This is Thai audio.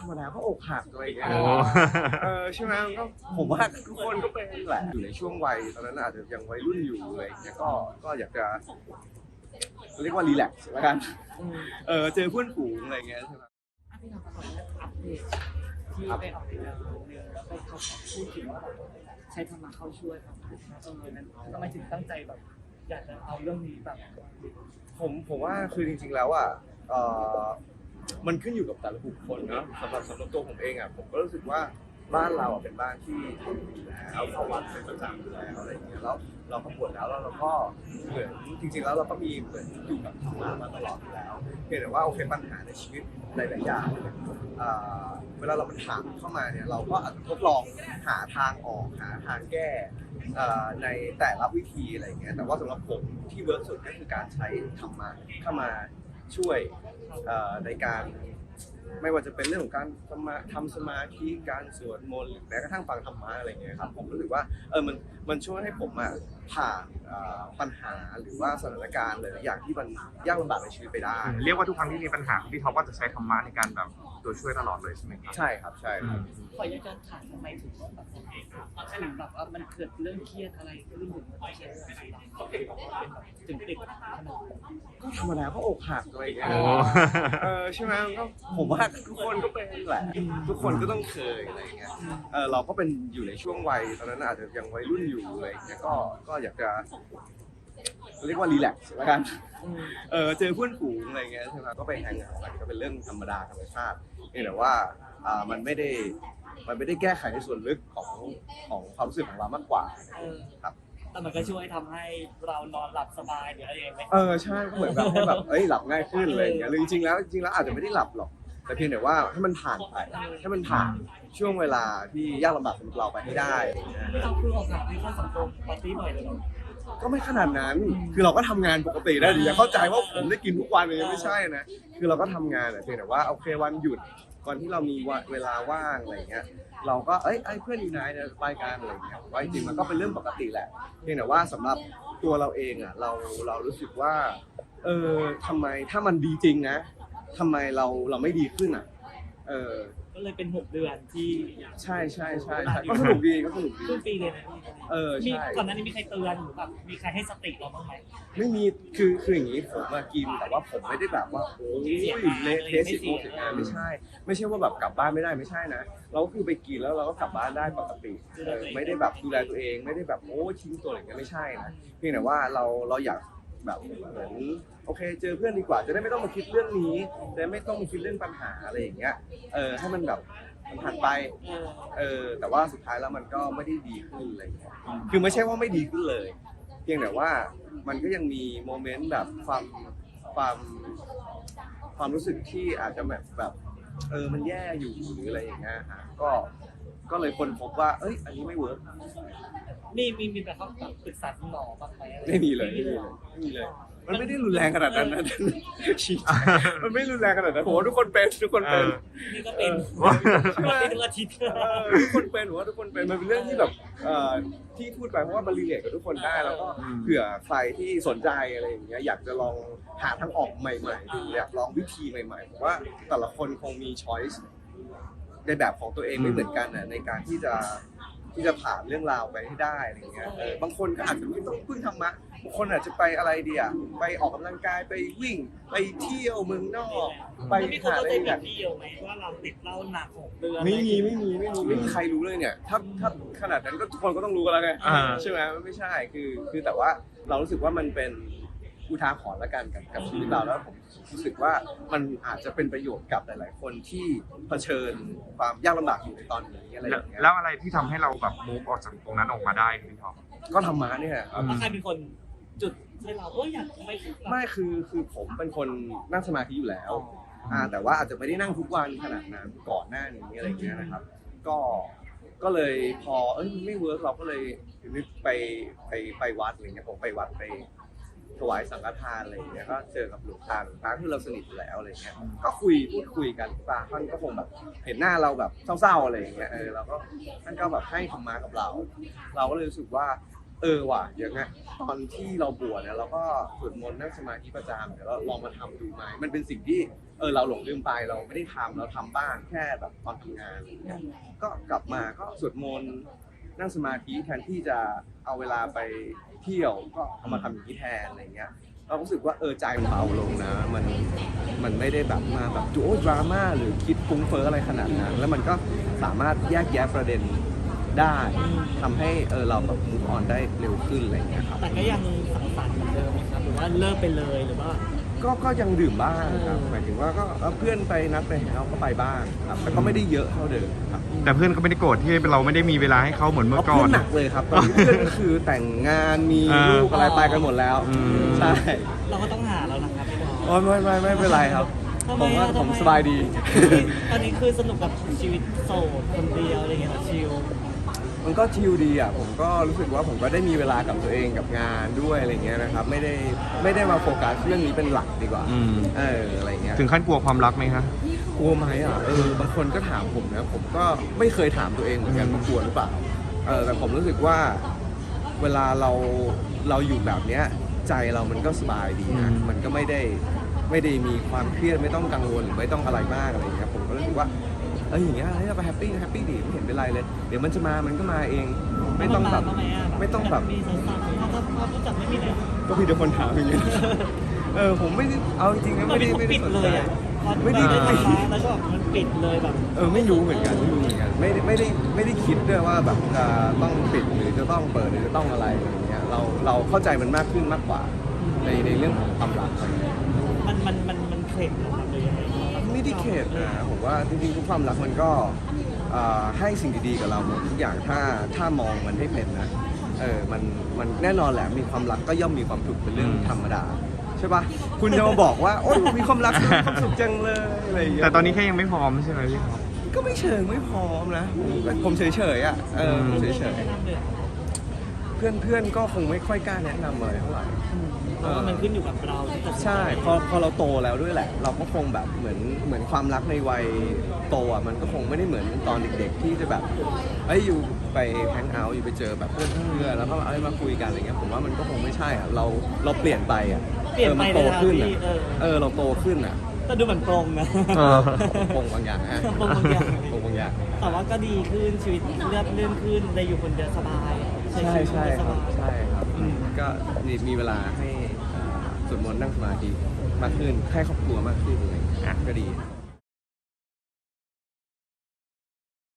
ธรรมดาก็อกหักอะไรอย่างเงี้ยโอ้ เออใช่ไหมก็ผมว่าทุกคนก็เป็นแหละอยู่ในช่วงวัยตอนนั้นอาจจะยังวัยรุ่นอยู่อะไรอย่างเงี้ยก็ก็อยากจะเรียกว่ารีแลกซ์แล้วกันเออเจอเพื่อนฝูงอะไรอย่างเงี้ยใช่ไหม อะพี่น้องขออนุญาตอัปเดตที่ไปออกรายการหนึ่งแล้วไปเขาพูดถึงว่าแบบใช้ธรรมะเข้าช่วยครับเออนั้นทำไมถึงตั้งใจแบบอยากจะเอาเรื่องนี้แบบผมผมว่าคือจริงๆแล้วอะเออ มันขึ้นอยู่กับแต่ละบุคคลเนาะสำหรับสำหรับตัวผมเองอะผมก็รู้สึกว่าบ้านเราอะเป็นบ้านที่ทำอยู่แล้วเข้าวัดเป็นประจำอยู่แล้วอะไรอย่างเงี้ยแล้วเราก็บวชแล้วแล้วเราก็เหมือนจริงๆแล้วเราก็มีเหมือนอยู่กับธรรมะมาตลอดอยู่แล้วเพียงแต่ว่าโอเคปัญหาในชีวิตหลายๆอย่างเอ่อเวลาเรามันถามเข้ามาเนี่ยเราก็อาจจะทดลองหาทางออกหาทางแก้เอ่อในแต่ละวิธีอะไรอย่างเงี้ยแต่ว่าสำหรับผมที่เวิร์กสุดก็คือการใช้ธรรมะเข้ามา ช่วยในการไม่ว่าจะเป็นเรื่องของการสมาทำสมาธิการสวดมนต์หรือแม้กระทั่งฟังธรรมะอะไรเงี้ยครับผมรู้สึกว่าเออมันมันช่วยให้ผมอะ ผ่านเอ่อปัญหาหรือว่าสถานการณ์หลายๆอย่างที่มันยากลำบากในชีวิตไปได้ เรียกว่าทุกครั้งที่มีปัญหาพี่ท็อปก็จะใช้ธรรมะในการแบบตัวช่วยตลอดเลยใช่ไหมครับ ใช่ครับใช่ครับ ขออนุญาตถามทำไมถึงแบบถึงแบบว่ามันเกิดเรื่องเครียดอะไรขึ้นถึงมันเครียดถึงติดขนาดนั้น ก็ธรรมดาก็อกหักอะไรอย่างเงี้ยโอ้ เออใช่ไหมก็ผมว่าทุกคนก็เป็นแหละทุกคนก็ต้องเคยอะไรอย่างเงี้ยเออเราก็เป็นอยู่ในช่วงวัยตอนนั้นอาจจะยังวัยรุ่นอยู่อะไรอย่างเงี้ยก็ก็อยากจะเรียกว่ารีแลกซ์แล้วกัน เออเจอเพื่อนฝูงอะไรอย่างเงี้ยใช่ไหมก็ไปแฮงเอาท์กันก็เป็นเรื่องธรรมดาธรรมชาติเพียงแต่ว่าอ่ามันไม่ได้มันไม่ได้แก้ไขในส่วนลึกของของความรู้สึกของเรามากกว่า เออครับ แต่มันก็ช่วยทำให้เรานอนหลับสบายหรืออะไรอย่างเงี้ย เออใช่ก็เหมือนแบบให้แบบเอ้ยหลับง่ายขึ้นอะไรอย่างเงี้ยหรือจริงๆแล้วจริงๆแล้วอาจจะไม่ได้หลับหรอก แต่เพียงแต่ว่าให้มันผ่านไปให้มันผ่านช่วงเวลาที่ยากลำบากสำหรับเราไปให้ได้อะไรอย่างเงี้ยไม่ต้องคือออกจากที่เข้าสังคมปาร์ตี้บ่อยเลยเนอะก็ไม่ขนาดนั้น คือเราก็ทำงานปกติได้ดิอย่าเข้าใจว่าผมได้กินทุกวันเลยไม่ใช่นะ คือเราก็ทำงานแต่เพียงแต่ว่าโอเควันหยุดวันที่เรามีวันเวลาว่างอะไรอย่างเงี้ย เราก็เอ้ยไอ้เพื่อนอยู่ไหนเนี่ยไปกันอะไรอย่างเงี้ยว่าจริงๆมันก็เป็นเรื่องปกติแหละ เพียงแต่ว่าสำหรับตัวเราเองอะเราเรารู้สึกว่า เออทำไมถ้ามันดีจริงนะ ทำไมเราเราไม่ดีขึ้นอะ เออ ก็เลยเป็นหกเดือนที่ใช่ใช่ใช่ใช่ก็สนุกดีก็สนุกดี ครึ่งปีเลยนะพี่เออมีใช่ ก่อนหน้านี้มีใครเตือนหรือแบบมีใครให้สติเราบ้างไหม ไม่มีคือคืออย่างนี้ผมมากินแต่ว่าผมไม่ได้แบบว่าโอ้ยเสียงานเละเทะไม่สิเสีโมยเสียงานไม่ใช่ ไม่ใช่ว่าแบบกลับบ้านไม่ได้ไม่ใช่นะ เราก็คือไปกินแล้วเราก็กลับบ้านได้ปกติเออไม่ได้แบบดูแลตัวเอง ไม่ได้แบบโอ้ทิ้งตัวอะไรอย่างเงี้ยไม่ใช่นะเพียงแต่ว่าเราเราอยาก แบบเหมือนโอเค เจอเพื่อนดีกว่าจะได้ไม่ต้องมาคิดเรื่องนี้จะได้ไม่ต้องมาคิดเรื่องปัญหาอะไรอย่างเงี้ยเออให้มันแบบมันผ่านไปเออเออแต่ว่าสุดท้ายแล้วมันก็ไม่ได้ดีขึ้นอะไรอย่างเงี้ยคือไม่ใช่ว่าไม่ดีขึ้นเลย เพียงแต่ว่ามันก็ยังมีโมเมนต์แบบความความความรู้สึกที่อาจจะแบบแบบเออมันแย่อยู่หรืออะไรอย่างเงี้ยฮะก็ ก็เลยคนพบว่า เอ้ย อันนี้ไม่เวิร์กมีมีมีแบบเขาแบบปรึกษาคุณหมอบ้างไหมอะรไม่มีเลยไม่มีเลยไม่มีเลย มันไม่ได้รุนแรงขนาดนั้นนะชี้มันไม่รุนแรงขนาดนั้นผมว่าทุกคนเป็นทุกคนเป็น นี่ก็เป็นเออปาร์ตี้ทุกอาทิตย์เออทุกคนเป็นผมว่าทุกคนเป็นมันเป็นเรื่องที่แบบเอ่อที่พูดไปเพราะว่ามันรีเลทกับทุกคนได้แล้วก็อืม เผื่อใครที่สนใจอะไรอย่างเงี้ยอยากจะลองหาทางออกใหม่ๆหรืออยากลองวิธีใหม่ๆผมว่าแต่ละคนคงมีช้อยส์ ในแบบของตัวเองไม่เหมือนกันน่ะในการที่จะที่จะผ่านเรื่องราวไปให้ได้อะไรเงี้ยเออบางคนก็อาจจะไม่ต้องพึ่งธรรมะบางคนอาจจะไปอะไรดีอะไปออกกำลังกายไปวิ่ง ไปเที่ยวเมืองนอก ไปแล้วมีคนหาอะเข้าไรใจแบแบบบนี้เยอะไหมว่าเราติดเหล้าหนักหกเดือนไม่มีไม่มีไม่มีไม่มีใครรู้เลยเนี่ย ถ้าถ้าขนาดนั้นก็ทุกคนก็ต้องรู้กันแล้วไงอ่า ใช่ไหมมันไม่ใช่คือคือแต่ว่าเรารู้สึกว่ามันเป็น อุทาหรณ์ละกันกับกับชีวิตเราแล้วผมรู้สึกว่ามันอาจจะเป็นประโยชน์กับหลาย ๆ คนที่เผชิญความยากลำบากอยู่ในตอนนี้อะไรอแล้วย่างเงี้ยแล้วอะไรที่ทำให้เราแบบมูฟออกจากตรงนั้นออกมาได้พี่ท็อป ก็ธรรมะเนี่ยครับ แล้วใครเป็นคนจุดให้เราเอยอยากไม่ไม่คือคือผมเป็นคนนั่งสมาธิอยู่แล้วอ่าแต่ว่าอาจจะไม่ได้นั่งทุกวันขนาดนั้นก่อนหน้านี้อะไรเงี้ยนะครับ ก็ก็เลยพอเอ้ยมันไม่เวิร์กเราก็เลยนึกไปไปไปวัดอะไรเงี้ยผมไปวัดไป ถวายสังฆทานอะไรเงี้ยก็เจอกับหลวงตาหลวงตาที่เราสนิทอยู่แล้วอะไรเงี้ยก็คุยพูดคุยกันตาท่านก็คงแบบเห็นหน้าเราแบบเศร้าๆอะไรอย่างเงี้ยเออเราก็ท่านก็แบบให้ธรรมะกับเรา เราก็เลยรู้สึกว่า เออว่ะอย่างเงี้ยตอนที่เราบวชเนี่ยเราก็สวดมนต์นั่งสมาธิประจำเดี๋ยวเราลองมาทำดูไหมมันเป็นสิ่งที่เออเราหลงลืมไปเราไม่ได้ทำเราทำบ้างแค่แบบตอนทำงานอะไรเงี้ยก็กลับมาก็สวดมนต์ นั่งสมาธิแทนที่จะเอาเวลาไปเที่ยวก็เอามาทำอย่างนี้แทนอะไรเงี้ยเรารู้สึกว่าเออใจมันเบาลงนะ มันมันไม่ได้แบบมาแบบจูโอ้ดราม่าหรือคิดฟุ้งเฟ้ออะไรขนาดนั้น แล้วมันก็สามารถแยกแยะประเด็นได้ทำให้เออเราแบบมูฟออนได้เร็วขึ้นอะไรอย่างเงี้ยครับ แต่ก็ยังสังสรรค์เหมือนเดิมไหมครับหรือว่าเลิกไปเลยหรือว่า ก็ก็ยังดื่มบ้างครับเออหมายถึงว่าก็เออเพื่อนไปนัดไปแฮงเอาท์ก็ไปบ้างครับแต่ก็ไม่ได้เยอะเท่าเดิมครับแต่เพื่อนก็ไม่ได้โกรธที่เราไม่ได้มีเวลาให้เขาเหมือนเมื่อก่อเพื่อนนหนักเลยครับตอนนี้เพื่อนก็คือแต่งงานมีอ่าลูกอะไรไปกันหมดแล้วอืม ใช่เราก็ต้องหาแล้วนะครับพี่บอล โอ้ยไม่ไม่ไม่เป็นไรครับ ทำผมว่าอะผมทำไสบายดี ตอนนี้คือสนุกกับชีวิตโสดคนเดียวอะไรอย่างเงี้ยเหรอชิล มันก็ชิลดีอะผมก็รู้สึกว่าผมก็ได้มีเวลากับตัวเองกับงานด้วยอะไรเงี้ยนะครับ ไม่ได้ไม่ได้มาโฟกัสเรื่องนี้เป็นหลักดีกว่า อืม เอออะไรเงี้ย ถึงขั้นกลัวความรักไหมคะ กลัวไหมอะเออบางคนก็ถามผมนะ ผมก็ไม่เคยถามตัวเองเหมือนกันอืมว่ากลัวหรือเปล่าเออแต่ผมรู้สึกว่า เวลาเราเราอยู่แบบเนี้ย ใจเรามันก็สบายดีนะมันก็ไม่ได้ไม่ได้มีความเครียดไม่ต้องกังวลหรือไม่ต้องอะไรมากอะไรเงี้ยผมก็รู้สึกว่า เอออย่างเงี้ยให้เราไปแฮปปี้แฮปปี้ดีไม่เห็นเป็นไรเลย เดี๋ยวมันจะมามันก็มาเอง ไม่ต้องแบบทำไมอะไม่ต้องแบบมีสาวๆถ้าถ้าถ้ารู้จักไม่มีเลยก็มีแต่คนถามอย่างเงี้ยเออผมไม่ได้เอาจริงๆนะตอนไม่ได้นี้เขาไม่ได้ปิดสนเลใจยอะพอไม่ได้ได้ปิดทำร้ายแล้วก็มันปิดเลยแบบเออไม่รู้เหมือนกันไม่รู้เหมือนกันไม่ได้ไม่ได้ไม่ได้คิดด้วยว่าแบบจะต้องปิดหรือจะต้องเปิดหรือจะต้องอะไรอะไรอย่างเงี้ยเราเราเข้าใจมันมากขึ้นมากกว่า ในในเรื่องของความรักอะไรเงี้ย มันมันมันมันเข็ดเหรอครับหรือ ยังไงไม่ได้เข็ดนะผมว่าจริงๆทุกความรักมันก็เอ่อให้สิ่งดีๆกับเราหมดทุกอย่างถ้าถ้ามองมันให้เป็นนะเออมันมันแน่นอนแหละมีความรักก็ย่อมมีความทุกข์เป็นเรื่องธรรมดาใช่ปะคุณจะมาบอกว่าโอ๊ยมีความรักมีความสุขจังเลยอะไรอย่างเงี้ยแต่ตอนนี้แค่ยังไม่พร้อมใช่ไหมพี่ท็อปก็ไม่เชิงไม่พร้อมนะผมเฉยๆอะเออผมเฉยไม่ได้นำเลยๆ เพื่อนๆก็คงไม่ค่อยกล้าแนะนำอะไรเท่าไหร่ เพราะว่ามันขึ้นอยู่กับเราที่ตัดสินจใช่พอพอเราโตแล้วด้วยแหละ เราก็คงแบบเหมือนเหมือนความรักในวัยโตอะมันก็คงไม่ได้เหมือนตอนเด็กๆ ที่จะแบบเอ้ยอยู่ไปแฮงเอาท์อยู่ไปเจอแบบเพื่อนเพื่อนแล้วก็เอ้ยมาคุยกันอะไรเงี้ยผมว่ามันก็คงไม่ใช่อะเราเราเปลี่ยนไปอะเปลี่ยนไปออมัโตขึ้นในอะทางที่เออเออเราโตขึ้นอะแต่ดูเหมือนปรงนะ เออ ปงบางอย่างฮะปงบางอย่าง ปงบางอย่าง แต่ว่าก็ดีขึ้นชีวิตเลือดเลื่อนขึ้นได้อยู่คนเดียวสบาย ใช่ชีวิตใช่ได้คสรับบายใช่ครับอืมก็มีมีเวลาให้อ่าสวดมนต์นั่งสมาธิมากขึ้นให้ครอบครัวมากขึ้นอะไรอย่างเลยอะก็ดีครับ